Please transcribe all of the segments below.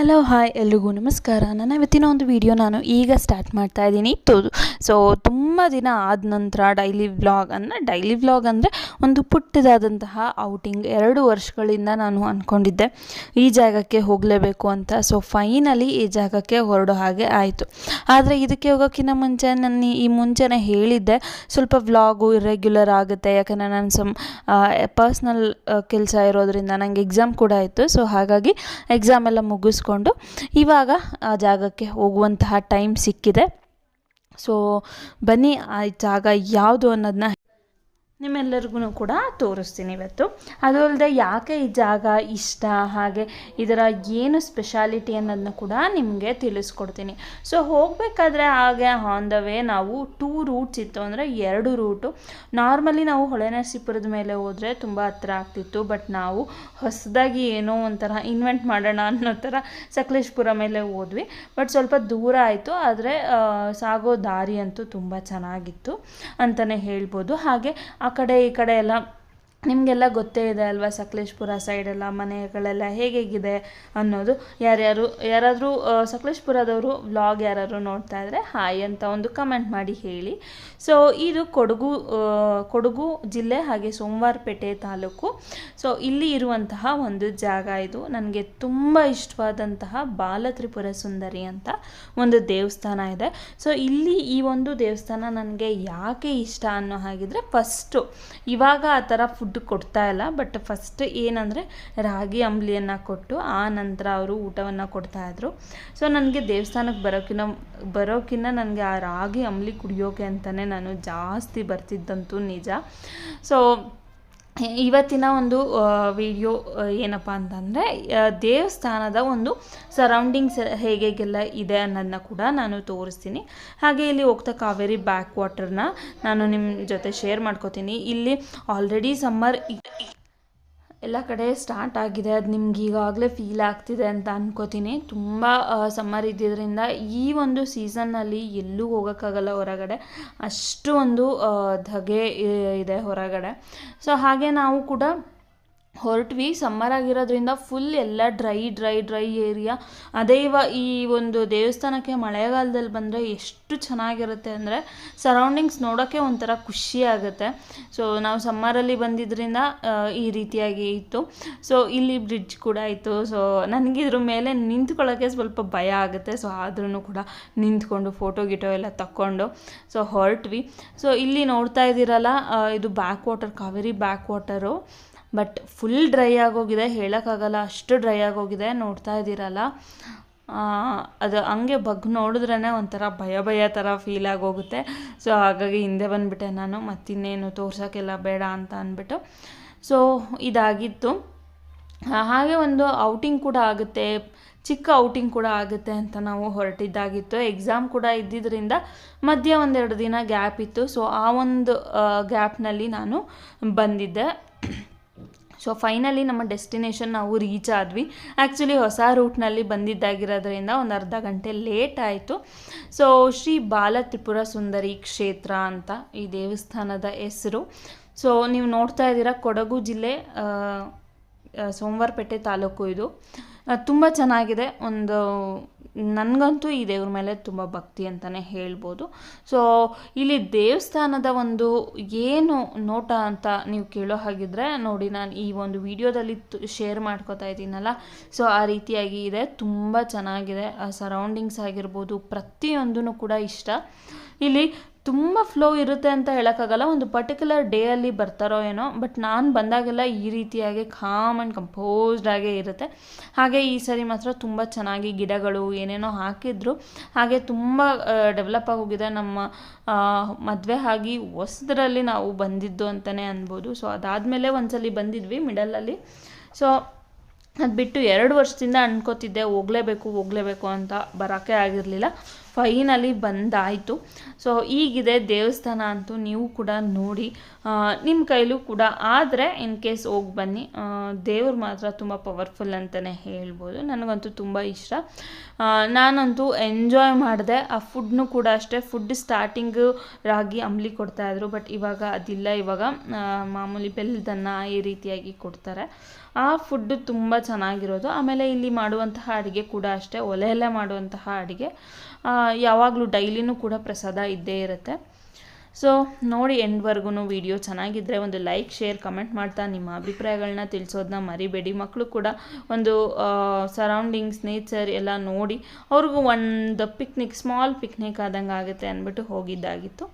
Hello hi ಎಲ್ರಿಗೂ ನಮಸ್ಕಾರ. ನಾನು ಇವತ್ತಿನ ಒಂದು ವಿಡಿಯೋ ನಾನು ಈಗ ಸ್ಟಾರ್ಟ್ ಮಾಡ್ತಾ ಇದ್ದೀನಿ. ತೋ ಸೊ ತುಂಬ ದಿನ ಆದ ನಂತರ ಡೈಲಿ ವ್ಲಾಗನ್ನು ಡೈಲಿ ವ್ಲಾಗ್ ಅಂದರೆ ಒಂದು ಪುಟ್ಟದಾದಂತಹ ಔಟಿಂಗ್ ಎರಡು ವರ್ಷಗಳಿಂದ ನಾನು ಅಂದ್ಕೊಂಡಿದ್ದೆ ಈ ಜಾಗಕ್ಕೆ ಹೋಗಲೇಬೇಕು ಅಂತ. ಸೊ ಫೈನಲಿ ಈ ಜಾಗಕ್ಕೆ ಹೊರಡೋ ಹಾಗೆ ಆಯಿತು. ಆದರೆ ಇದಕ್ಕೆ ಹೋಗೋಕ್ಕಿಂತ ಮುಂಚೆ ನಾನು ಈ ಮುಂಚೆನೇ ಹೇಳಿದ್ದೆ, ಸ್ವಲ್ಪ ವ್ಲಾಗು ಇರ್ರೆಗ್ಯುಲರ್ ಆಗುತ್ತೆ. ಯಾಕಂದರೆ ನಾನು ಸಮ್ ಪರ್ಸ್ನಲ್ ಕೆಲಸ ಇರೋದ್ರಿಂದ ನನಗೆ ಎಕ್ಸಾಮ್ ಕೂಡ ಇತ್ತು ಸೊ ಹಾಗಾಗಿ ಎಕ್ಸಾಮ್ ಎಲ್ಲ ಮುಗಿಸ್ಕೊಂಡು ಇವಾಗ ಆ ಜಾಗಕ್ಕೆ ಹೋಗುವಂತಹ ಟೈಮ್ ಸಿಕ್ಕಿದೆ. ಸೊ ಬನ್ನಿ ಆ ಜಾಗ ಯಾವುದು ಅನ್ನೋದನ್ನ ನಿಮ್ಮೆಲ್ಲರಿಗೂ ಕೂಡ ತೋರಿಸ್ತೀನಿ ಇವತ್ತು. ಅದು ಅಲ್ಲದೆ ಯಾಕೆ ಈ ಜಾಗ ಇಷ್ಟ? ಹಾಗೆ ಇದರ ಏನು ಸ್ಪೆಷಾಲಿಟಿ ಅನ್ನೋದನ್ನ ಕೂಡ ನಿಮಗೆ ತಿಳಿಸ್ಕೊಡ್ತೀನಿ. ಸೊ ಹೋಗಬೇಕಾದ್ರೆ ಹಾಗೆ ಆನ್ ದ ವೇ ನಾವು ಟೂ ರೂಟ್ಸ್ ಇತ್ತು ಅಂದರೆ ಎರಡು ರೂಟು ನಾರ್ಮಲಿ ನಾವು ಹೊಳೆನರಸೀಪುರದ ಮೇಲೆ ಹೋದರೆ ತುಂಬ ಹತ್ರ ಆಗ್ತಿತ್ತು ಬಟ್ ನಾವು ಹೊಸದಾಗಿ ಏನೋ ಒಂಥರ ಇನ್ವೆಂಟ್ ಮಾಡೋಣ ಅನ್ನೋ ಥರ ಸಕಲೇಶ್ಪುರ ಮೇಲೆ ಹೋದ್ವಿ. ಬಟ್ ಸ್ವಲ್ಪ ದೂರ ಆಯಿತು, ಆದರೆ ಸಾಗೋ ದಾರಿ ಅಂತೂ ತುಂಬ ಚೆನ್ನಾಗಿತ್ತು ಅಂತಲೇ ಹೇಳ್ಬೋದು. ಹಾಗೆ ಕಡೆ ಈ ಕಡೆ ಎಲ್ಲ ನಿಮಗೆಲ್ಲ ಗೊತ್ತೇ ಇದೆ ಅಲ್ವಾ ಸಕಲೇಶ್ಪುರ ಸೈಡೆಲ್ಲ ಮನೆಗಳೆಲ್ಲ ಹೇಗೇಗಿದೆ ಅನ್ನೋದು? ಯಾರ್ಯಾರು, ಯಾರಾದರೂ ಸಕಲೇಶ್ಪುರದವರು ವ್ಲಾಗ್ ಯಾರಾದ್ರು ನೋಡ್ತಾ ಇದ್ದರೆ ಹಾಯ್ ಅಂತ ಒಂದು ಕಮೆಂಟ್ ಮಾಡಿ ಹೇಳಿ. ಸೊ ಇದು ಕೊಡಗು ಕೊಡಗು ಜಿಲ್ಲೆ ಹಾಗೆ ಸೋಮವಾರಪೇಟೆ ತಾಲೂಕು. ಸೊ ಇಲ್ಲಿ ಇರುವಂತಹ ಒಂದು ಜಾಗ ಇದು. ನನಗೆ ತುಂಬ ಇಷ್ಟವಾದಂತಹ ಬಾಲತ್ರಿಪುರ ಸುಂದರಿ ಅಂತ ಒಂದು ದೇವಸ್ಥಾನ ಇದೆ. ಸೊ ಇಲ್ಲಿ ಈ ಒಂದು ದೇವಸ್ಥಾನ ನನಗೆ ಯಾಕೆ ಇಷ್ಟ ಅನ್ನೋ ಹಾಗಿದ್ರೆ ಫಸ್ಟು ಇವಾಗ ಆ ಥರ ಫುಡ್ ಕೊಡ್ತಾ ಇಲ್ಲ ಬಟ್ ಫಸ್ಟ್ ಏನಂದರೆ ರಾಗಿ ಅಂಬ್ಲಿಯನ್ನು ಕೊಟ್ಟು ಆ ನಂತರ ಅವರು ಊಟವನ್ನು ಕೊಡ್ತಾಯಿದ್ರು ಸೊ ನನಗೆ ದೇವಸ್ಥಾನಕ್ಕೆ ಬರೋಕ್ಕಿನ್ನ ಬರೋಕ್ಕಿನ್ನ ನನಗೆ ಆ ರಾಗಿ ಅಂಬ್ಲಿ ಕುಡಿಯೋಕೆ ಅಂತಲೇ ನಾನು ಜಾಸ್ತಿ ಬರ್ತಿದ್ದಂತೂ ನಿಜ. ಸೊ ಇವತ್ತಿನ ಒಂದು ವಿಡಿಯೋ ಏನಪ್ಪ ಅಂತಂದರೆ ದೇವಸ್ಥಾನದ ಒಂದು ಸರೌಂಡಿಂಗ್ಸ್ ಹೇಗೆಲ್ಲ ಇದೆ ಅನ್ನೋದನ್ನ ಕೂಡ ನಾನು ತೋರಿಸ್ತೀನಿ. ಹಾಗೆ ಇಲ್ಲಿ ಹೋಗ್ತಾ ಕಾವೇರಿ ಬ್ಯಾಕ್ ವಾಟರ್ನ ನಾನು ನಿಮ್ಮ ಜೊತೆ ಶೇರ್ ಮಾಡ್ಕೋತೀನಿ. ಇಲ್ಲಿ ಆಲ್ರೆಡಿ ಸಮ್ಮರ್ ಎಲ್ಲ ಕಡೆ ಸ್ಟಾರ್ಟ್ ಆಗಿದೆ. ಅದು ನಿಮ್ಗೆ ಈಗಾಗಲೇ ಫೀಲ್ ಆಗ್ತಿದೆ ಅಂತ ಅನ್ಕೋತೀನಿ. ತುಂಬ ಸಮ್ಮರ್ ಇದ್ದಿದ್ದರಿಂದ ಈ ಒಂದು ಸೀಸನ್ನಲ್ಲಿ ಎಲ್ಲೂ ಹೋಗೋಕ್ಕಾಗಲ್ಲ ಹೊರಗಡೆ. ಅಷ್ಟು ಒಂದು ಧಗೆ ಇದೆ ಹೊರಗಡೆ. ಸೊ ಹಾಗೆ ನಾವು ಕೂಡ ಹೊರಟ್ವಿ. ಸಮ್ಮರ್ ಆಗಿರೋದ್ರಿಂದ ಫುಲ್ ಎಲ್ಲ ಡ್ರೈ ಡ್ರೈ ಡ್ರೈ ಏರಿಯಾ ಅದೇ ಇವ ಈ ಒಂದು ದೇವಸ್ಥಾನಕ್ಕೆ ಮಳೆಗಾಲದಲ್ಲಿ ಬಂದರೆ ಎಷ್ಟು ಚೆನ್ನಾಗಿರುತ್ತೆ ಅಂದರೆ ಸರೌಂಡಿಂಗ್ಸ್ ನೋಡೋಕ್ಕೆ ಒಂಥರ ಖುಷಿ ಆಗುತ್ತೆ. ಸೊ ನಾವು ಸಮ್ಮರಲ್ಲಿ ಬಂದಿದ್ದರಿಂದ ಈ ರೀತಿಯಾಗಿ ಇತ್ತು. ಸೊ ಇಲ್ಲಿ ಬ್ರಿಡ್ಜ್ ಕೂಡ ಇತ್ತು ಸೊ ನನಗಿದ್ರ ಮೇಲೆ ನಿಂತ್ಕೊಳ್ಳೋಕ್ಕೆ ಸ್ವಲ್ಪ ಭಯ ಆಗುತ್ತೆ. ಸೊ ಆದ್ರೂ ಕೂಡ ನಿಂತ್ಕೊಂಡು ಫೋಟೋ ಗಿಟೋ ಎಲ್ಲ ತಕ್ಕೊಂಡು ಸೊ ಹೊರಟ್ವಿ. ಸೊ ಇಲ್ಲಿ ನೋಡ್ತಾ ಇದ್ದೀರಲ್ಲ ಇದು back water Kaveri back water but full dry ಆಗೋಗಿದೆ, ಹೇಳೋಕ್ಕಾಗಲ್ಲ, ಅಷ್ಟು ಡ್ರೈ ಆಗೋಗಿದೆ, ನೋಡ್ತಾ ಇದ್ದೀರಲ್ಲ. ಅದು ಹಂಗೆ ಬಗ್ ನೋಡಿದ್ರೇ ಒಂಥರ ಭಯ ಭಯ ಥರ ಫೀಲ್ ಆಗೋಗುತ್ತೆ. ಸೊ ಹಾಗಾಗಿ ಹಿಂದೆ ಬಂದುಬಿಟ್ಟೆ ನಾನು, ಮತ್ತಿನ್ನೇನು ತೋರ್ಸೋಕ್ಕೆಲ್ಲ ಬೇಡ ಅಂತ ಅಂದ್ಬಿಟ್ಟು. ಸೊ ಇದಾಗಿತ್ತು. ಹಾಗೆ ಒಂದು ಔಟಿಂಗ್ ಕೂಡ ಆಗುತ್ತೆ, ಚಿಕ್ಕ ಔಟಿಂಗ್ ಕೂಡ ಆಗುತ್ತೆ ಅಂತ ನಾವು ಹೊರಟಿದ್ದಾಗಿತ್ತು. ಎಕ್ಸಾಮ್ ಕೂಡ ಇದ್ದಿದ್ದರಿಂದ ಮಧ್ಯ ಒಂದೆರಡು ದಿನ ಗ್ಯಾಪ್ ಇತ್ತು. ಸೊ ಆ ಒಂದು ಗ್ಯಾಪ್ನಲ್ಲಿ ನಾನು ಬಂದಿದ್ದೆ. ಸೊ ಫೈನಲಿ ನಮ್ಮ ಡೆಸ್ಟಿನೇಷನ್ ನಾವು ರೀಚ್ ಆದ್ವಿ. ಆ್ಯಕ್ಚುಲಿ ಹೊಸ ರೂಟ್ನಲ್ಲಿ ಬಂದಿದ್ದಾಗಿರೋದ್ರಿಂದ ಒಂದು ಅರ್ಧ ಗಂಟೆ ಲೇಟ್ ಆಯಿತು. ಸೊ ಶ್ರೀ ಬಾಲ ತ್ರಿಪುರ ಸುಂದರಿ ಕ್ಷೇತ್ರ ಅಂತ ಈ ದೇವಸ್ಥಾನದ ಹೆಸರು. ಸೊ ನೀವು ನೋಡ್ತಾ ಇದ್ದೀರಾ ಕೊಡಗು ಜಿಲ್ಲೆ ಸೋಮವಾರಪೇಟೆ ತಾಲೂಕು ಇದು. ತುಂಬ ಚೆನ್ನಾಗಿದೆ. ಒಂದು ನನಗಂತೂ ಈ ದೇವ್ರ ಮೇಲೆ ತುಂಬ ಭಕ್ತಿ ಅಂತಲೇ ಹೇಳ್ಬೋದು. ಸೊ ಇಲ್ಲಿ ದೇವಸ್ಥಾನದ ಒಂದು ಏನು ನೋಟ ಅಂತ ನೀವು ಕೇಳೋ ಹಾಗಿದ್ರೆ ನೋಡಿ ನಾನು ಈ ಒಂದು ವಿಡಿಯೋದಲ್ಲಿ ಶೇರ್ ಮಾಡ್ಕೋತಾ ಇದ್ದೀನಲ್ಲ. ಸೊ ಆ ರೀತಿಯಾಗಿ ಇದೆ. ತುಂಬ ಚೆನ್ನಾಗಿದೆ. ಆ ಸರೌಂಡಿಂಗ್ಸ್ ಆಗಿರ್ಬೋದು ಪ್ರತಿಯೊಂದೂ ಕೂಡ ಇಷ್ಟ. ಇಲ್ಲಿ ತುಂಬ ಫ್ಲೋ ಇರುತ್ತೆ ಅಂತ ಹೇಳೋಕ್ಕಾಗಲ್ಲ. ಒಂದು ಪರ್ಟಿಕ್ಯುಲರ್ ಡೇಯಲ್ಲಿ ಬರ್ತಾರೋ ಏನೋ ಬಟ್ ನಾನು ಬಂದಾಗೆಲ್ಲ ಈ ರೀತಿಯಾಗಿ ಕಾಮ್ ಆ್ಯಂಡ್ ಕಂಪೋಸ್ಡ್ ಆಗೇ ಇರುತ್ತೆ. ಹಾಗೆ ಈ ಸರಿ ಮಾತ್ರ ತುಂಬ ಚೆನ್ನಾಗಿ ಗಿಡಗಳು ಏನೇನೋ ಹಾಕಿದ್ರು. ಹಾಗೆ ತುಂಬ ಡೆವಲಪ್ ಆಗೋಗಿದೆ. ನಮ್ಮ ಮದುವೆ ಆಗಿ ಹೊಸದ್ರಲ್ಲಿ ನಾವು ಬಂದಿದ್ದು ಅಂತಲೇ ಅನ್ಬೋದು. ಸೊ ಅದಾದಮೇಲೆ ಒಂದ್ಸಲಿ ಬಂದಿದ್ವಿ ಮಿಡಲಲ್ಲಿ ಸೊ ಅದು ಬಿಟ್ಟು ಎರಡು ವರ್ಷದಿಂದ ಅನ್ಕೋತಿದ್ದೆ, ಹೋಗಲೇಬೇಕು ಹೋಗಲೇಬೇಕು ಅಂತ ಬರೋಕ್ಕೆ ಆಗಿರಲಿಲ್ಲ. ಫೈನಲಿ ಬಂದಾಯಿತು. ಸೊ ಈಗಿದೆ ದೇವಸ್ಥಾನ ಅಂತೂ ನೀವು ಕೂಡ ನೋಡಿ. ನಿಮ್ಮ ಕೈಲೂ ಕೂಡ. ಆದರೆ ಇನ್ ಕೇಸ್ ಹೋಗಿ ಬನ್ನಿ ದೇವ್ರು ಮಾತ್ರ ತುಂಬ ಪವರ್ಫುಲ್ ಅಂತಲೇ ಹೇಳ್ಬೋದು. ನನಗಂತೂ ತುಂಬ ಇಷ್ಟ. ನಾನಂತೂ ಎಂಜಾಯ್ ಮಾಡಿದೆ. ಆ ಫುಡ್ನು ಕೂಡ ಅಷ್ಟೇ. ಫುಡ್ ಸ್ಟಾರ್ಟಿಂಗು ರಾಗಿ ಅಂಬ್ಲಿ ಕೊಡ್ತಾಯಿದ್ರು ಬಟ್ ಇವಾಗ ಅದಿಲ್ಲ. ಇವಾಗ ಮಾಮೂಲಿ ಬೆಲ್ಲದನ್ನ ಈ ರೀತಿಯಾಗಿ ಕೊಡ್ತಾರೆ. ಆ ಫುಡ್ಡು ತುಂಬ ಚೆನ್ನಾಗಿರೋದು. ಆಮೇಲೆ ಇಲ್ಲಿ ಮಾಡುವಂತಹ ಅಡುಗೆ ಕೂಡ ಅಷ್ಟೇ. ಒಲೆಯಲ್ಲೇ ಮಾಡುವಂತಹ ಅಡುಗೆ. ಯಾವಾಗಲೂ ಡೈಲಿನೂ ಕೂಡ ಪ್ರಸಾದ ಇದ್ದೇ ಇರುತ್ತೆ. ಸೊ ನೋಡಿ ಎಂಡ್ವರೆಗೂ ವಿಡಿಯೋ ಚೆನ್ನಾಗಿದ್ದರೆ ಒಂದು ಲೈಕ್ ಶೇರ್ ಕಮೆಂಟ್ ಮಾಡ್ತಾ ನಿಮ್ಮ ಅಭಿಪ್ರಾಯಗಳನ್ನ ತಿಳಿಸೋದನ್ನ ಮರಿಬೇಡಿ. ಮಕ್ಕಳು ಕೂಡ ಒಂದು ಸರೌಂಡಿಂಗ್ಸ್ ನೇಚರ್ ಎಲ್ಲ ನೋಡಿ ಅವ್ರಿಗೂ ಒಂದು ಪಿಕ್ನಿಕ್ ಸ್ಮಾಲ್ ಪಿಕ್ನಿಕ್ ಆದಂಗೆ ಆಗುತ್ತೆ ಅಂದ್ಬಿಟ್ಟು ಹೋಗಿದ್ದಾಗಿತ್ತು.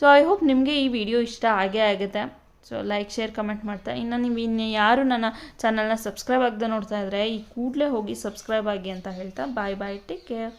ಸೊ ಐ ಹೋಪ್ ನಿಮಗೆ ಈ ವಿಡಿಯೋ ಇಷ್ಟ ಆಗೇ ಆಗುತ್ತೆ. ಸೊ ಲೈಕ್ ಶೇರ್ ಕಮೆಂಟ್ ಮಾಡ್ತಾ. ಇನ್ನು ನೀವು ಇನ್ನು ಯಾರು ನನ್ನ ಚಾನಲ್ನ ಸಬ್ಸ್ಕ್ರೈಬ್ ಆಗದೆ ನೋಡ್ತಾ ಇದ್ದರೆ ಈ ಕೂಡಲೇ ಹೋಗಿ ಸಬ್ಸ್ಕ್ರೈಬ್ ಆಗಿ ಅಂತ ಹೇಳ್ತಾ. ಬಾಯ್ ಬಾಯ್ ಟೇಕ್ ಕೇರ್